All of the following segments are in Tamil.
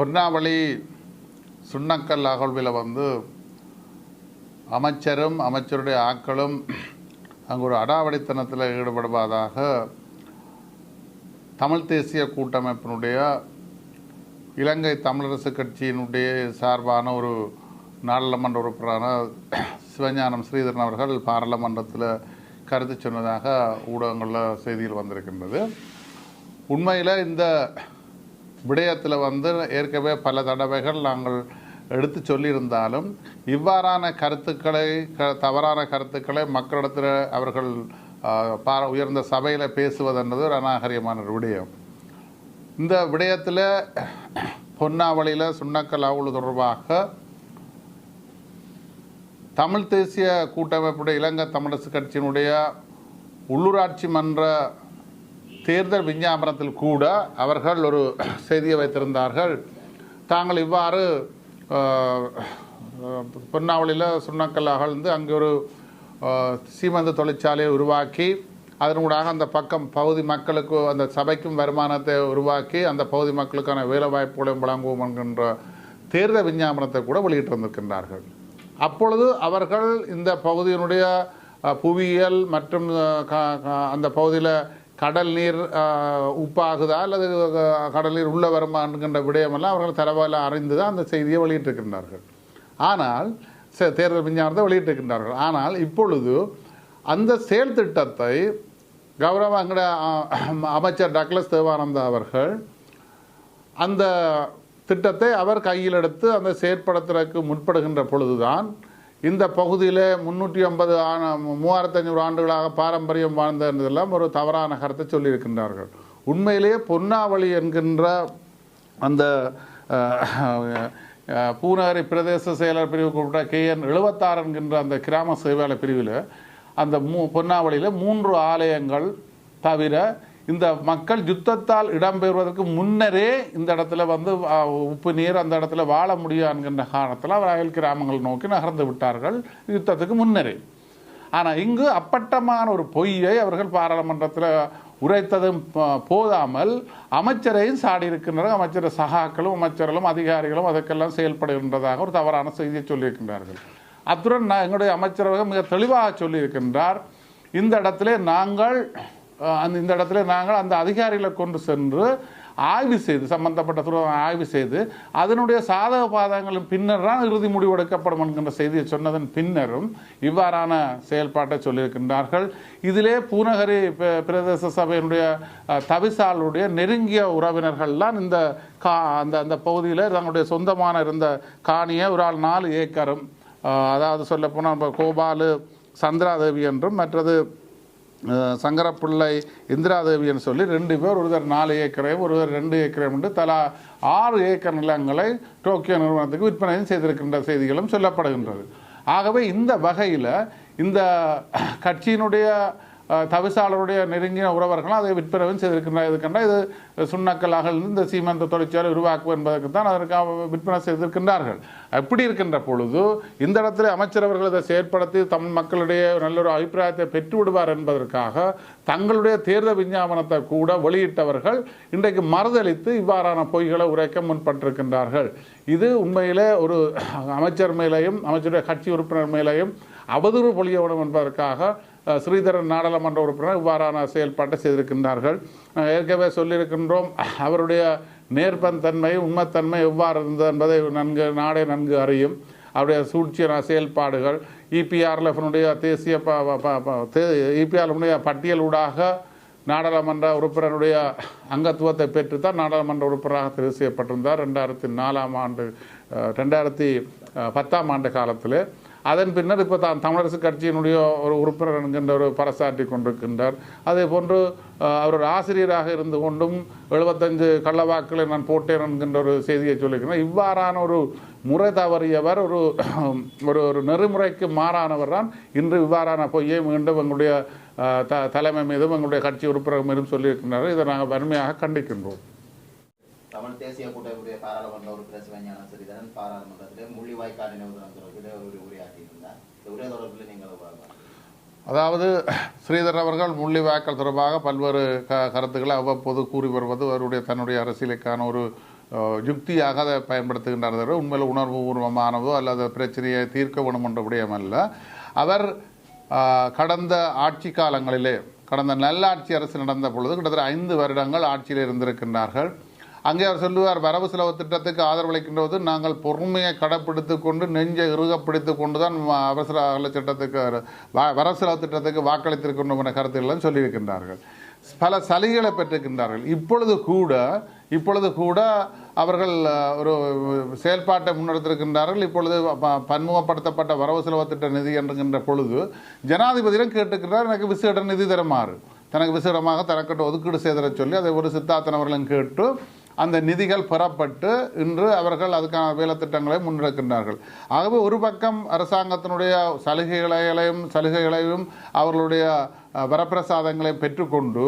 பொன்னாவளி சுண்ணக்கல் அகழ்வில் வந்து அமைச்சரும் அமைச்சருடைய ஆக்களும் அங்கு ஒரு அடாவடித்தனத்தில் ஈடுபடுவதாக தமிழ் தேசிய கூட்டமைப்பினுடைய இலங்கை தமிழரசு கட்சியினுடைய சார்பான ஒரு நாடாளுமன்ற உறுப்பினரான சிவஞானம் ஸ்ரீதரன் அவர்கள் பாராளுமன்றத்தில் கருத்து சொன்னதாக ஊடகங்களில் செய்திகள் வந்திருக்கின்றது. உண்மையில் இந்த விடயத்தில் வந்து ஏற்கனவே பல தடவைகள் நாங்கள் எடுத்து சொல்லியிருந்தாலும் இவ்வாறான கருத்துக்களை க தவறான கருத்துக்களை மக்களிடத்தில் அவர்கள் பார உயர்ந்த சபையில் பேசுவதென்றது ஒரு அநாகரியமான ஒரு விடயம். இந்த விடயத்தில் பொன்னாவளியில் சுண்ணக்கல் ஆவுள் தொடர்பாக தமிழ் தேசிய கூட்டமைப்புடைய இலங்கை தமிழரசு கட்சியினுடைய உள்ளூராட்சி மன்ற தேர்தல் விஞ்ஞாபனத்தில் கூட அவர்கள் ஒரு செய்தியை வைத்திருந்தார்கள். தாங்கள் இவ்வாறு பொன்னாவளியில் சுண்ணக்கல் அகழ்ந்து அங்கே ஒரு சீமந்த தொழிற்சாலையை உருவாக்கி அதனூடாக அந்த பக்கம் பகுதி மக்களுக்கு அந்த சபைக்கும் வருமானத்தை உருவாக்கி அந்த பகுதி மக்களுக்கான வேலை வாய்ப்புகளையும் வழங்குவோம் என்கின்ற தேர்தல் விஞ்ஞாபனத்தை கூட வெளியிட்டு வந்திருக்கின்றார்கள். அப்பொழுது அவர்கள் இந்த பகுதியினுடைய புவியியல் மற்றும் அந்த பகுதியில் கடல் நீர் உப்பாகுதா அல்லது கடல் நீர் உள்ளே வருமா என்கின்ற விடயமெல்லாம் அவர்கள் தரவாயில் அறிந்து தான் அந்த செய்தியை வெளியிட்டிருக்கின்றார்கள். ஆனால் தேர்தல் விஞ்ஞானத்தை வெளியிட்டிருக்கின்றார்கள். ஆனால் இப்பொழுது அந்த செயல் திட்டத்தை கௌரவ அங்கட அமைச்சர் டக்ளஸ் தேவானந்தா அவர்கள் அந்த திட்டத்தை அவர் கையில் எடுத்து அந்த செயற்படுத்துறதுக்கு முற்படுகின்ற பொழுதுதான் இந்த பகுதியில் முன்னூற்றி ஐம்பது ஆன மூவாயிரத்தஞ்சூறு ஆண்டுகளாக பாரம்பரியம் வாழ்ந்ததெல்லாம் ஒரு தவறான கருத்தை சொல்லியிருக்கின்றார்கள். உண்மையிலேயே பொன்னாவளி என்கின்ற அந்த பூநகரி பிரதேச செயலர் பிரிவு கூப்பிட்ட கே என் எழுபத்தாறு என்கின்ற அந்த கிராம சேவையாளர் பிரிவில் அந்த மூ பொன்னாவளியில் மூன்று ஆலயங்கள் தவிர இந்த மக்கள் யுத்தத்தால் இடம்பெறுவதற்கு முன்னரே இந்த இடத்துல வந்து உப்பு நீர் அந்த இடத்துல வாழ முடியும் என்கின்ற காரணத்தில் அவர் அயல் கிராமங்கள் நோக்கி நகர்ந்து விட்டார்கள் யுத்தத்துக்கு முன்னரே. ஆனால் இங்கு அப்பட்டமான ஒரு பொய்யை அவர்கள் பாராளுமன்றத்தில் உரைத்ததும் போதாமல் அமைச்சரையும் சாடி இருக்கின்றனர். அமைச்சர் சகாக்களும் அமைச்சர்களும் அதிகாரிகளும் அதற்கெல்லாம் செயல்படுகின்றதாக ஒரு தவறான செய்தியை சொல்லியிருக்கின்றார்கள். அத்துடன் நான் எங்களுடைய அமைச்சரவர்கள் மிக தெளிவாக சொல்லியிருக்கின்றார். இந்த இடத்திலே நாங்கள் அந்த இந்த இடத்துல நாங்கள் அந்த அதிகாரிகளை கொண்டு சென்று ஆய்வு செய்து சம்பந்தப்பட்ட துறை ஆய்வு செய்து அதனுடைய சாதக பாதகங்களின் பின்னர் தான் இறுதி முடிவெடுக்கப்படும் என்கின்ற செய்தியை சொன்னதன் பின்னரும் இவ்வாறான செயல்பாட்டை சொல்லியிருக்கின்றார்கள். இதிலே பூநகரி பிரதேச சபையினுடைய தவிசாலுடைய தவிசாளுடைய நெருங்கிய உறவினர்கள்லாம் இந்த கா அந்த அந்த பகுதியில் தங்களுடைய சொந்தமான இருந்த காணியை ஒரு ஆள் நாலு ஏக்கரும் அதாவது சொல்லப்போனால் நம்ம கோபாலு சந்திராதேவி என்றும் மற்றது சங்கரப்பிள்ளை இந்திராதேவின்னு சொல்லி ரெண்டு பேர் ஒருவர் நாலு ஏக்கரையும் ஒருவர் ரெண்டு ஏக்கரையும் தலா ஆறு ஏக்கர் நிலங்களை டோக்கியோ நிறுவனத்துக்கு விற்பனையும் செய்திருக்கின்ற செய்திகளும் சொல்லப்படுகின்றது. ஆகவே இந்த வகையில் இந்த கட்சியினுடைய தவிசாளருடைய நெருங்கிய உறவர்களும் அதை விற்பனையும் செய்திருக்கின்ற இதுக்கென்ற இது சுண்ணக்கல்லாக இந்த சீமந்த தொழிற்சாலை உருவாக்குவோம் என்பதற்கு தான் அதற்காக விற்பனை செய்திருக்கின்றார்கள். அப்படி இருக்கின்ற பொழுது இந்த இடத்துல அமைச்சர் அவர்கள் இதை செயற்படுத்தி தமிழ் மக்களிடையே நல்ல ஒரு அபிப்பிராயத்தை பெற்று விடுவார் என்பதற்காக தங்களுடைய தேர்தல் விஞ்ஞாபனத்தை கூட வெளியிட்டவர்கள் இன்றைக்கு மறுதளித்து இவ்வாறான பொய்களை உரைக்க முன்பட்டிருக்கின்றார்கள் இது உண்மையிலே ஒரு அமைச்சர் மேலேயும் அமைச்சருடைய கட்சி உறுப்பினர் மேலேயும் அவதூறு பொழிய வேண்டும் என்பதற்காக ஸ்ரீதரன் நாடாளுமன்ற உறுப்பினர் இவ்வாறான செயல்பாட்டை செய்திருக்கின்றார்கள். ஏற்கனவே சொல்லியிருக்கின்றோம் அவருடைய நேர்பந்தன்மை உண்மைத்தன்மை எவ்வாறு இருந்தது என்பதை நன்கு நாடே நன்கு அறியும். அவருடைய சூழ்ச்சியான செயல்பாடுகள் இபிஆர்எஃப்னுடைய தேசிய ப- ப- ப- தே- இபிஆர்எஃப்னுடைய பட்டியலூடாக நாடாளுமன்ற உறுப்பினருடைய அங்கத்துவத்தை பெற்று தான் நாடாளுமன்ற உறுப்பினராக தெரிவு செய்யப்பட்டிருந்தார். ரெண்டாயிரத்தி நாலாம் ஆண்டு ரெண்டாயிரத்தி பத்தாம் ஆண்டு காலத்தில். அதன் பின்னர் இப்போ தான் தமிழரசு கட்சியினுடைய ஒரு உறுப்பினர் என்கின்ற ஒரு பறைசாற்றி கொண்டிருக்கின்றார். அதே போன்று அவர் ஒரு ஆசிரியராக இருந்து கொண்டும் எழுபத்தஞ்சு கள்ளவாக்களை நான் போட்டேன் என்கின்ற ஒரு செய்தியை சொல்லியிருக்கிறேன் இவ்வாறான ஒரு முறை தவறியவர் ஒரு ஒரு ஒரு நெறிமுறைக்கு மாறானவர் தான். இன்று இவ்வாறான பொய்யை மீண்டும் எங்களுடைய த தலைமை மீதும் எங்களுடைய கட்சி உறுப்பினர் மீதும் சொல்லியிருக்கின்றார் இதை நாங்கள் வன்மையாக கண்டிக்கின்றோம். தமிழ் தேசிய கூட்டமைப்புடைய பாராளுமன்ற உறுப்பினர் சிவஞான ஸ்ரீதரன் பாராளுமன்றத்திலே முள்ளிவாய்க்கால் நினைவு அதாவது ஸ்ரீதர் அவர்கள் முள்ளிவாய்க்கால் தொடர்பாக பல்வேறு க கருத்துக்களை அவ்வப்போது கூறி வருவது அவருடைய தன்னுடைய அரசியலுக்கான ஒரு யுக்தியாக அதை பயன்படுத்துகின்றார் தவிர உண்மையில் உணர்வுபூர்வமானதோ அல்லது பிரச்சனையை தீர்க்க வேணும் என்ற அல்ல. அவர் கடந்த ஆட்சி காலங்களிலே கடந்த நல்லாட்சி அரசு நடந்த பொழுது கிட்டத்தட்ட ஐந்து வருடங்கள் ஆட்சியில் இருந்திருக்கின்றார்கள். அங்கே அவர் சொல்லுவார் வரவு செலவு திட்டத்துக்கு ஆதரவளிக்கின்ற போது நாங்கள் பொறுமையை கடைப்பிடித்து கொண்டு நெஞ்சை இறுகப்பிடித்து கொண்டு தான் அவசர அகல திட்டத்துக்கு வ- வரவு செலவு திட்டத்துக்கு வாக்களித்திருக்கின்றோம் என கருத்துக்கள்லாம் சொல்லியிருக்கின்றார்கள். பல சலுகைகளை பெற்றிருக்கின்றார்கள். இப்பொழுது கூட இப்பொழுது கூட அவர்கள் ஒரு செயல்பாட்டை முன்னெடுத்திருக்கின்றார்கள். இப்பொழுது ப- பன்முகப்படுத்தப்பட்ட வரவு செலவு திட்ட நிதி என்கின்ற பொழுது ஜனாதிபதியிடம் கேட்டுக்கின்றார் எனக்கு விசேட நிதி தருமாறு. தனக்கு விசேடமாக தனக்கிட்ட ஒதுக்கீடு செய்தர சொல்லி அதை ஒரு சித்தார்த்தன் அவர்களும் கேட்டு அந்த நிதிகள் பெறப்பட்டு இன்று அவர்கள் அதுக்கான வேலை திட்டங்களை முன்னெடுக்கின்றார்கள். ஆகவே ஒரு பக்கம் அரசாங்கத்தினுடைய சலுகைகளையும் சலுகைகளையும் அவர்களுடைய வரப்பிரசாதங்களை பெற்றுக்கொண்டு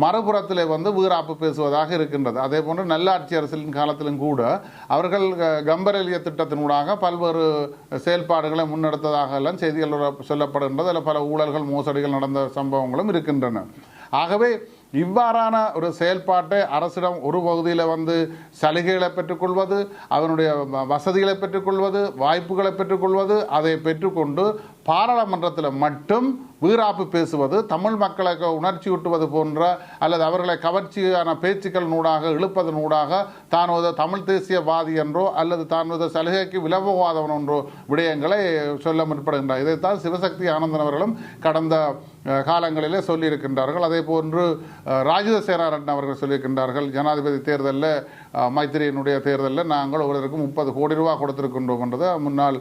மறுபுறத்திலே வந்து வீராப்பு பேசுவதாக இருக்கின்றது. அதே போன்று நல்லாட்சி அரசின் காலத்திலும் கூட அவர்கள் அஹ், திட்டத்தினூடாக பல்வேறு செயல்பாடுகளை முன்னெடுத்ததாக எல்லாம் செய்திகள் சொல்லப்படுகின்றது. அதில் பல ஊழல்கள் மோசடிகள் நடந்த சம்பவங்களும் இருக்கின்றன. ஆகவே இவ்வாறான ஒரு செயல்பாட்டை அரசிடம் ஒரு பகுதியில் வந்து சலுகைகளை பெற்றுக்கொள்வது அதனுடைய வசதிகளை பெற்றுக்கொள்வது வாய்ப்புகளை பெற்றுக்கொள்வது அதை பெற்றுக்கொண்டு பாராளுமன்றத்தில் மட்டும் வீராப்பு பேசுவது தமிழ் மக்களுக்கு உணர்ச்சி ஊட்டுவது போன்ற அல்லது அவர்களை கவர்ச்சியான பேச்சுக்கள் நூடாக இழுப்பதனூடாக தான் ஒரு தமிழ் தேசியவாதி என்றோ அல்லது தான் ஒரு சலுகைக்கு விலவுவாதவன் என்றோ விடயங்களை சொல்ல முற்படுகின்றார். இதைத்தான் சிவசக்தி ஆனந்தன் அவர்களும் கடந்த காலங்களிலே சொல்லியிருக்கின்றார்கள். அதே போன்று ராஜித சேனாரட்ன அவர்கள் சொல்லியிருக்கின்றார்கள். ஜனாதிபதி தேர்தலில் மைத்திரியினுடைய தேர்தலில் நாங்கள் ஒருவருக்கு முப்பது கோடி ரூபா கொடுத்துருக்கின்றோம் என்றதை முன்னாள்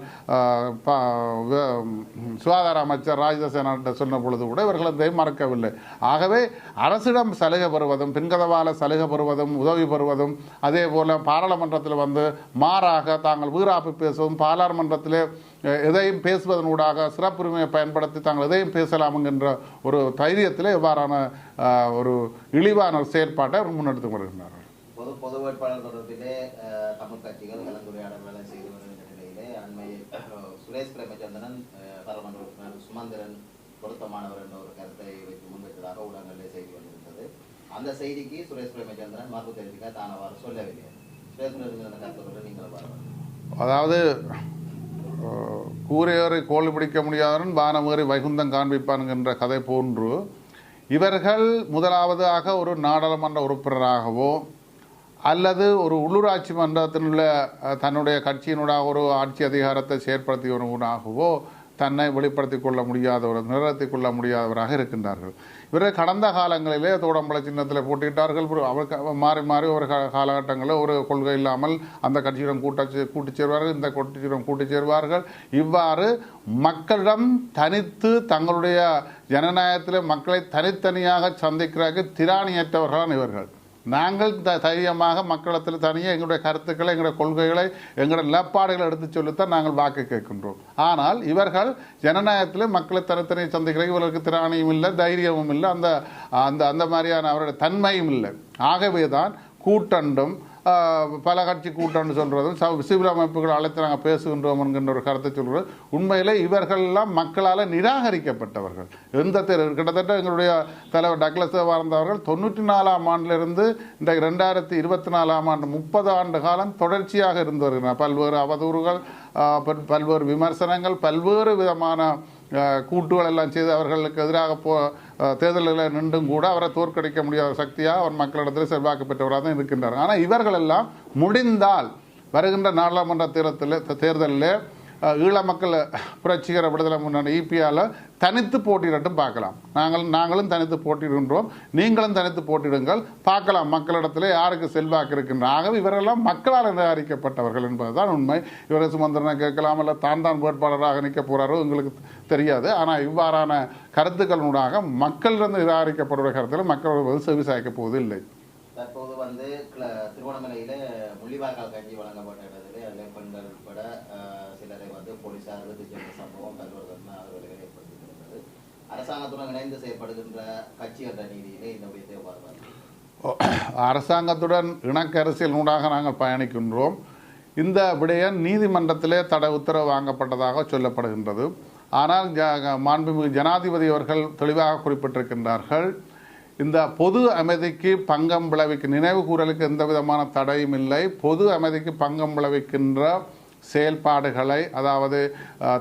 சுகாதார அமைச்சர் ராஜித சொன்ன பொழுது கூட இவர்கள் அதை மறக்கவில்லை. ஆகவே அரசிடம் சலுகை பெறுவதும் பின்கதவால சலுகை பெறுவதும் உதவி பெறுவதும் அதே போல் பாராளுமன்றத்தில் வந்து மாறாக தாங்கள் வீராப்பு பேசுவதும் பாராளுமன்றத்தில் எதையும் பேசுவதனூடாக சிறப்புரிமையை பயன்படுத்தி தாங்கள் எதையும் பேசலாமுங்கின்ற ஒரு தைரியத்தில் இவ்வாறான ஒரு இழிவான செயல்பாட்டை செயற்பாட்டை அவர் முன்னெடுத்து வருகின்றார்கள் பொது வேட்பாளர் தொடர்பிலே தமிழ் கட்சிகள் கலந்துரையாடல்களை செய்து வருகின்ற நிலையிலே அண்மையில் சுரேஷ் பிரேமச்சந்திரன் பாராளுமன்ற உறுப்பினர் சுமந்திரன் பொருத்தமானவர் என்ற ஒரு கருத்தை வைத்து முன்வைத்ததாக ஊடகங்களிலே செய்தி வந்திருந்தது. அந்த செய்திக்கு சுரேஷ் பிரேமச்சந்திரன் மறுப்பு தெரிவிக்க தான் அவ்வாறு சொல்லவில்லை. சுரேஷ் பிரேமச்சந்திரன் கருத்தோடு நீங்கள் அதாவது அஹ், கூரையேறி கோல் பிடிக்க முடியாதவன் வானமேறி வைகுந்தம் காண்பிப்பான்கின்ற கதை போன்று இவர்கள் முதலாவதாக ஒரு நாடாளுமன்ற உறுப்பினராகவோ அல்லது ஒரு உள்ளூராட்சி மன்றத்தினுள்ள தன்னுடைய கட்சியினுடைய ஒரு ஆட்சி அதிகாரத்தை செயற்படுத்தியவனாகவோ தன்னை வெளிப்படுத்திக் கொள்ள முடியாதவர் நிறுத்திக் கொள்ள முடியாதவராக இருக்கின்றார்கள். இவர்கள் கடந்த காலங்களிலே தோடம்பல சின்னத்தில் போட்டியிட்டார்கள். அவர் மாறி மாறி ஒரு காலகட்டங்களில் ஒரு கொள்கை இல்லாமல் அந்த கட்சியிடம் கூட்ட கூட்டிச் சேர்வார்கள் இந்த கட்சியிடம் கூட்டிச் சேர்வார்கள். இவ்வாறு மக்களிடம் தனித்து தங்களுடைய ஜனநாயகத்தில் மக்களை தனித்தனியாக சந்திக்கிறார்கள் திராணியற்றவர்களான இவர்கள். நாங்கள் த தைரியமாக மக்களிடத்தில் தனியாக எங்களுடைய கருத்துக்களை எங்களுடைய கொள்கைகளை எங்களுடைய நிலப்பாடுகளை எடுத்து சொல்லித்தான் நாங்கள் வாக்கு கேட்கின்றோம். ஆனால் இவர்கள் ஜனநாயகத்தில் மக்களை தனித்தனி சந்திக்கிற இவர்களுக்கு திராணியும் இல்லை தைரியமும் இல்லை. அந்த அந்த அந்த மாதிரியான அவருடைய தன்மையும் இல்லை. ஆகவே தான் கூட்டண்டும் பல கட்சி கூட்டம்னு சொல்கிறதும் ச- சிவில் அமைப்புகள் அழைத்து நாங்கள் பேசுகின்றோம் என்கின்ற ஒரு கருத்தை சொல்கிறது உண்மையில் இவர்கள்லாம் மக்களால் நிராகரிக்கப்பட்டவர்கள். எந்த கிட்டத்தட்ட எங்களுடைய தலைவர் டக்ளஸ் வாழ்ந்தவர்கள் தொண்ணூற்றி நாலாம் ஆண்டிலிருந்து இந்த ரெண்டாயிரத்தி இருபத்தி நாலாம் ஆண்டு முப்பது ஆண்டு காலம் தொடர்ச்சியாக இருந்து வருகிறார் பல்வேறு அவதூறுகள் பல்வேறு விமர்சனங்கள் பல்வேறு விதமான கூட்டுகள் எல்லாம் செய்து அவர்களுக்கு எதிராக போ தேர்தலில் நின்றும் கூட அவரை தோற்கடிக்க முடியாத சக்தியாக அவர் மக்களிடத்தில் செல்வாக்கு பெற்றவராக தான் இருக்கின்றார். ஆனால் இவர்கள் எல்லாம் முடிந்தால் வருகின்ற நாடாளுமன்ற தேர்தலில் தேர்தலில் ஈழ மக்கள் புரட்சிகர விடுதலை முன்னணி இபிஆல தனித்து போட்டியிடட்டும் பார்க்கலாம். நாங்கள் நாங்களும் தனித்து போட்டியிடுகின்றோம். நீங்களும் தனித்து போட்டியிடுங்கள். பார்க்கலாம் மக்களிடத்தில் யாருக்கு செல்வாக்கு இருக்கின்ற ஆகவே இவரெல்லாம் மக்களால் நிராகரிக்கப்பட்டவர்கள் என்பதுதான் உண்மை. இவரை சுமந்திரனை கேட்கலாம் இல்லை தான் தான் வேட்பாளராக நிற்க போகிறாரோ எங்களுக்கு தெரியாது. ஆனால் இவ்வாறான கருத்துக்களினூடாக மக்களிடம் நிராகரிக்கப்படுற கருத்தில் மக்கள் வந்து செவி சாய்க்கப் போவது இல்லை தற்போது வந்து திருவண்ணாமலையில் முள்ளிவாய்க்கால் கஞ்சி வழங்கப்பட்ட இடத்துல பெண்கள் உட்பட போலீசார் இழுத்து சென்ற சம்பவம் பல்வேறு அவர்களை ஏற்படுத்தியிருக்கிறது அரசாங்கத்துடன் இணைந்து செயற்படுகின்ற கட்சி என்ற நீதியிலே இந்த விடயத்தை எவ்வாறு அரசாங்கத்துடன் இணக்க ஊடாக நாங்கள் பயணிக்கின்றோம். இந்த விடயம் நீதிமன்றத்திலே தடை உத்தரவு வாங்கப்பட்டதாக சொல்லப்படுகின்றது. ஆனால் ஜ- மாண்புமிகு ஜனாதிபதி அவர்கள் தெளிவாக குறிப்பிட்டிருக்கின்றார்கள். இந்த பொது அமைதிக்கு பங்கம் விளைவிக்க நினைவு கூறலுக்கு எந்த விதமான தடையும் இல்லை. பொது அமைதிக்கு பங்கம் விளைவிக்கின்ற செயல்பாடுகளை அதாவது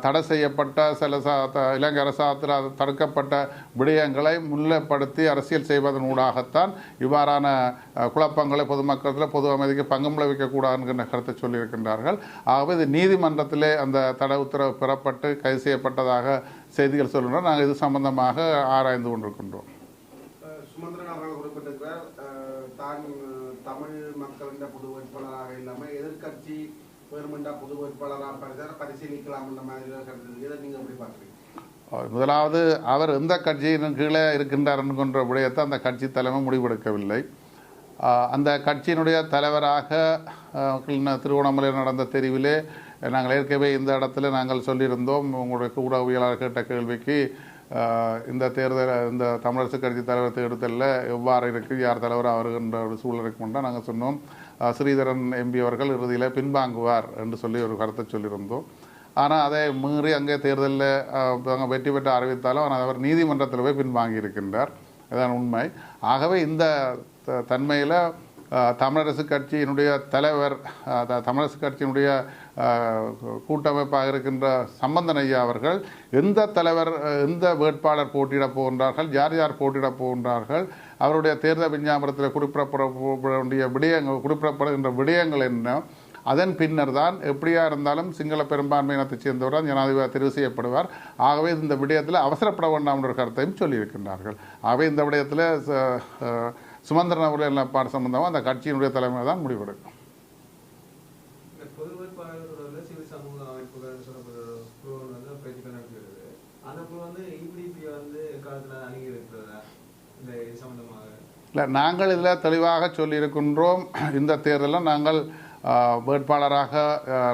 தடை செய்யப்பட்ட சில ச த- இலங்கை அரசாங்கத்தில் தடுக்கப்பட்ட விடயங்களை முன்னிலைப்படுத்தி அரசியல் செய்வதன் ஊடாகத்தான் இவ்வாறான குழப்பங்களை பொதுமக்களத்தில் பொது அமைதிக்கு பங்கம் விளைவிக்கக்கூடாது என்கின்ற கருத்தை சொல்லியிருக்கின்றார்கள். ஆகவே இது நீதிமன்றத்திலே அந்த தடை உத்தரவு பெறப்பட்டு கைது செய்யப்பட்டதாக செய்திகள் சொல்கின்றோம் நாங்கள் இது சம்பந்தமாக ஆராய்ந்து கொண்டிருக்கின்றோம். அஹ் சுமந்திரன் அவர்கள் குறிப்பிட்டிருக்கிறார் அஹ் தான் அஹ், தமிழ் மக்களின் பொது வேட்பாளராக இல்லாமல் எதிர்க்கட்சி வேறுமெண்டா புது வேட்பாளராக பரிசீலிக்கலாம் மாதிரி கருத்து. இதை எப்படி பார்க்குறீங்க? முதலாவது அவர் எந்த கட்சியின் கீழே இருக்கின்றார் என்கின்ற விடயத்தை அந்த கட்சி தலைமை முடிவெடுக்கவில்லை. அந்த கட்சியினுடைய தலைவராக திருவண்ணாமலையில் நடந்த தெரிவிலே நாங்கள் ஏற்கனவே இந்த இடத்துல நாங்கள் சொல்லியிருந்தோம். உங்களுடைய ஊடகவியலாளர் கேட்ட கேள்விக்கு இந்த தேர்தல் இந்த தமிழரசு கட்சி தலைவர் தேர்தலில் எவ்வாறு இருக்குது யார் தலைவர் அவருன்ற ஒரு சூழல் இருக்கும்னா நாங்கள் சொன்னோம். ஸ்ரீதரன் எம்பி அவர்கள் இறுதியில் பின்வாங்குவார் என்று சொல்லி ஒரு கருத்தை சொல்லியிருந்தோம். ஆனால் அதை மீறி அங்கே தேர்தலில் அங்கே வெற்றி பெற்று அறிவித்தாலும் ஆனால் அவர் நீதிமன்றத்தில் போய் பின்வாங்கி இருக்கின்றார் அதான் உண்மை. ஆகவே இந்த த- தன்மையில் தமிழரசு கட்சியினுடைய தலைவர் த- தமிழரசு கட்சியினுடைய கூட்டமைப்பாக இருக்கின்ற சம்பந்தன் ஐயா அவர்கள் எந்த தலைவர் எந்த வேட்பாளர் போட்டியிடப் போகின்றார்கள் யார் யார் போட்டியிடப் போகின்றார்கள் அவருடைய தேர்தல் விஞ்ஞாபனத்தில் குறிப்பிடப்பட வேண்டிய விடயங்கள் குறிப்பிடப்படுகின்ற விடயங்கள் என்ன? அதன் பின்னர் தான் எப்படியா இருந்தாலும் சிங்கள பெரும்பான்மை இனத்தைச் சேர்ந்தவர் தான் ஜனாதிபதி தெரிவு செய்யப்படுவார். ஆகவே இந்த விடயத்தில் அவசரப்பட வேண்டாம் என்ற கருத்தையும் சொல்லியிருக்கின்றார்கள். ஆகவே இந்த விடயத்தில் ச- சுமந்திரன் அவர்கள் பாடு சம்பந்தமாக அந்த கட்சியினுடைய தலைமை தான் முடிவெடுக்கும் இந்த பொது வேட்பாளர்கள் வந்து சிவில் சமூக அமைப்புகள் சொல்லப்படுற குழு வந்து பேச்சுக்கள் நடத்துகிறது அந்த குழு வந்து இபிடிபி வந்து எக்காலத்தில் அணுகி இருக்கிறதா இந்த இது சம்பந்தமாக இல்லை நாங்கள் இதில் தெளிவாக சொல்லியிருக்கின்றோம். இந்த தேர்தலில் நாங்கள் வேட்பாளராக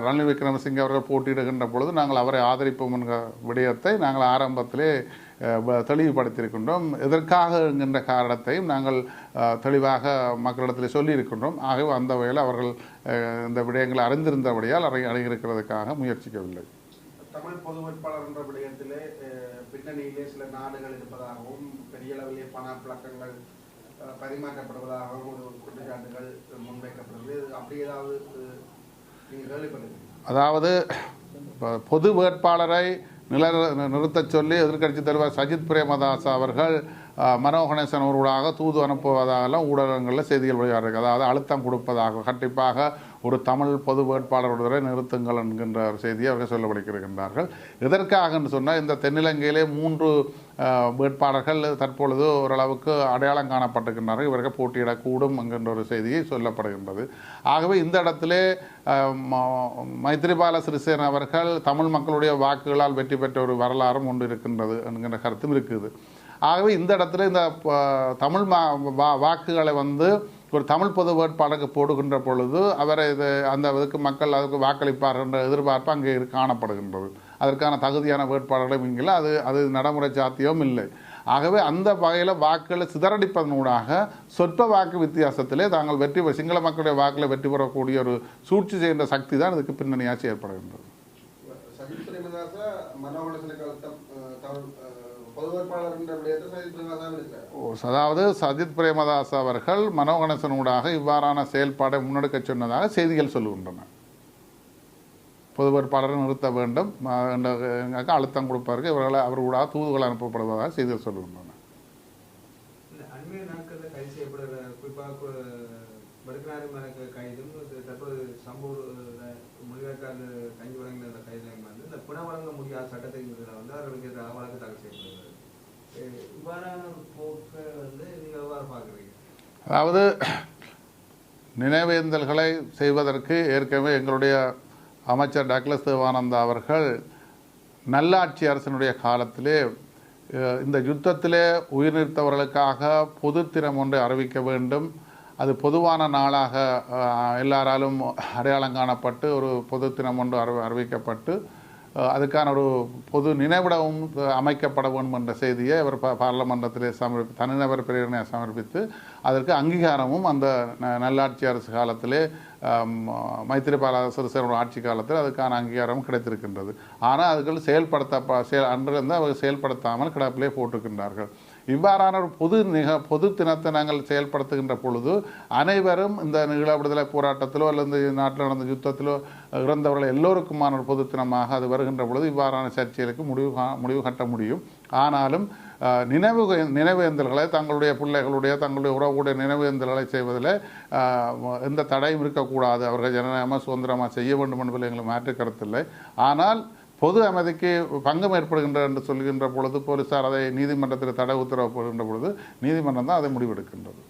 ரணில் விக்ரமசிங்கே அவர்கள் போட்டியிடுகின்ற பொழுது நாங்கள் அவரை ஆதரிப்போம் என்கிற விடயத்தை நாங்கள் ஆரம்பத்திலே தெளிவுபடுத்தியிருக்கின்றோம். எதற்காக என்கின்ற காரணத்தையும் நாங்கள் தெளிவாக மக்களிடத்தில் சொல்லியிருக்கின்றோம். ஆகவே அந்த வகையில் அவர்கள் இந்த விடயங்களை அறிந்திருந்தபடியால் அறை அணுகியிருக்கிறதுக்காக முயற்சிக்கவில்லை. தமிழ் பொது வேட்பாளர் என்ற விடயத்திலே பின்னணியிலே சில நாடுகள் இருப்பதாகவும் பெரிய அளவிலே பணப்புழக்கங்கள் பரிமாற்றப்படுவதாக ஒரு குற்றச்சாட்டுகள் முன்வைக்கப்படுகிறது. அப்படி ஏதாவது அஹ், நீங்க அதாவது பொது வேட்பாளரை நில நிறுத்தச் சொல்லி எதிர்க்கட்சித் தலைவர் சஜித் பிரேமதாஸ் அவர்கள் அஹ், மனோ கணேசன் அவர்களாக தூது அனுப்புவதாகலாம் ஊடகங்களில் செய்திகள் வெளியாகிறது அதாவது அழுத்தம் கொடுப்பதாக கண்டிப்பாக ஒரு தமிழ் பொது வேட்பாளர் நிறுத்துங்கள் என்கின்ற ஒரு செய்தியை அவர்கள் சொல்லப்படுகின்றார்கள் எதற்காக சொன்னால் இந்த தென்னிலங்கையிலே மூன்று வேட்பாளர்கள் தற்பொழுது ஓரளவுக்கு அடையாளம் காணப்பட்டிருக்கின்றார்கள். இவர்கள் போட்டியிடக்கூடும் என்கின்ற ஒரு செய்தியை சொல்லப்படுகின்றது. ஆகவே இந்த இடத்திலே ம- மைத்ரிபால சிறிசேன அவர்கள் தமிழ் மக்களுடைய வாக்குகளால் வெற்றி பெற்ற ஒரு வரலாறும் ஒன்று இருக்கின்றது என்கின்ற கருத்தும் இருக்குது. ஆகவே இந்த இடத்துல இந்த தமிழ் மா வா- வாக்குகளை வந்து ஒரு தமிழ் பொது வேட்பாளருக்கு போடுகின்ற பொழுது அவரை இது அந்த இதுக்கு மக்கள் அதுக்கு வாக்களிப்பார் என்ற எதிர்பார்ப்பு அங்கே காணப்படுகின்றது. அதற்கான தகுதியான வேட்பாளர்களும் இங்கே அது அது நடைமுறை சாத்தியம் இல்லை. ஆகவே அந்த வகையில் வாக்குகளை சிதறடிப்பதனூடாக சொற்ப வாக்கு வித்தியாசத்திலே தாங்கள் வெற்றி சிங்கள மக்களுடைய வாக்கில் வெற்றி பெறக்கூடிய ஒரு சூழ்ச்சி செய்கின்ற சக்தி தான் இதுக்கு பின்னணியாக செயற்படுகின்றது மனோகணசன அதாவது சஜித் பிரேமதாஸ் அவர்கள் மனோகணேசனூடாக இவ்வாறான செயல்பாடை முன்னெடுக்க சொன்னதாக செய்திகள் சொல்லுகின்றன. பொது வேட்பாளரை நிறுத்த வேண்டும் அழுத்தம் கொடுப்பதற்கு இவர்களை அவர்களாக தூதுகள் அனுப்பப்படுவதாக செய்திகள் சொல்லுகின்றன. கைதும் தற்போது சம்பூர் மொழிவேற்காடு கஞ்சி வழங்கின அந்த கைதுலையும் வந்து இந்த பிண வழங்க முடியாத சட்டத்தின் கீழ் வந்து அவர்களுக்கு எதிராக வழக்கு தாக்கல் செய்யப்படுகிறது. இவ்வாறான போக்கை வந்து நீங்கள் எவ்வாறு பார்க்குறீங்க அதாவது நினைவேந்தல்களை செய்வதற்கு ஏற்கனவே எங்களுடைய அமைச்சர் டக்ளஸ் தேவானந்தா அவர்கள் நல்லாட்சி அரசினுடைய காலத்திலே இந்த யுத்தத்திலே உயிர் நிறுத்தவர்களுக்காக பொது தினம் ஒன்றை அறிவிக்க வேண்டும். அது பொதுவான நாளாக எல்லாராலும் அடையாளம் காணப்பட்டு ஒரு பொது தினம் ஒன்று அறிவிக்கப்பட்டு அதுக்கான ஒரு பொது நினைவிடமும் அமைக்கப்பட வேண்டும் என்ற செய்தியை அவர் பா- பாராளுமன்றத்திலே சமர்ப்பி தனிநபர் பிரேரணை சமர்ப்பித்து அதற்கு அங்கீகாரமும் அந்த ந- நல்லாட்சி அரசு காலத்திலே மைத்திரிபால சிறிசேனோட ஆட்சி காலத்தில் அதுக்கான அங்கீகாரம் கிடைத்திருக்கின்றது. ஆனால் அதுகள் செயல்படுத்த செயல் அன்றிலிருந்து அவர் செயல்படுத்தாமல் கிடப்பிலே போட்டிருக்கின்றார்கள். இவ்வாறான ஒரு பொது நிக பொது தினத்தை நாங்கள் செயல்படுத்துகின்ற பொழுது அனைவரும் இந்த நிகழ விடுதலை போராட்டத்திலோ அல்லது இந்த நாட்டில் நடந்த யுத்தத்திலோ இறந்தவர்கள் எல்லோருக்குமான ஒரு பொது தினமாக அது வருகின்ற பொழுது இவ்வாறான சர்ச்சைகளுக்கு முடிவு கா- முடிவு கட்ட முடியும். ஆனாலும் நினைவு நினைவேந்தல்களை தங்களுடைய பிள்ளைகளுடைய தங்களுடைய உறவுடைய நினைவேந்தல்களை செய்வதில் எந்த தடையும் இருக்கக்கூடாது. அவர்கள் ஜனநாயகமாக சுதந்திரமாக செய்ய வேண்டும் என்பதில் எங்களுக்கு மாற்று கருத்தில்லை ஆனால் பொது அமைதிக்கு பங்கம் ஏற்படுகின்ற என்று சொல்கின்ற பொழுது போலீசார் அதை நீதிமன்றத்தில் தடை உத்தரவு போடுகின்ற பொழுது நீதிமன்றம் தான் அதை முடிவெடுக்கின்றது.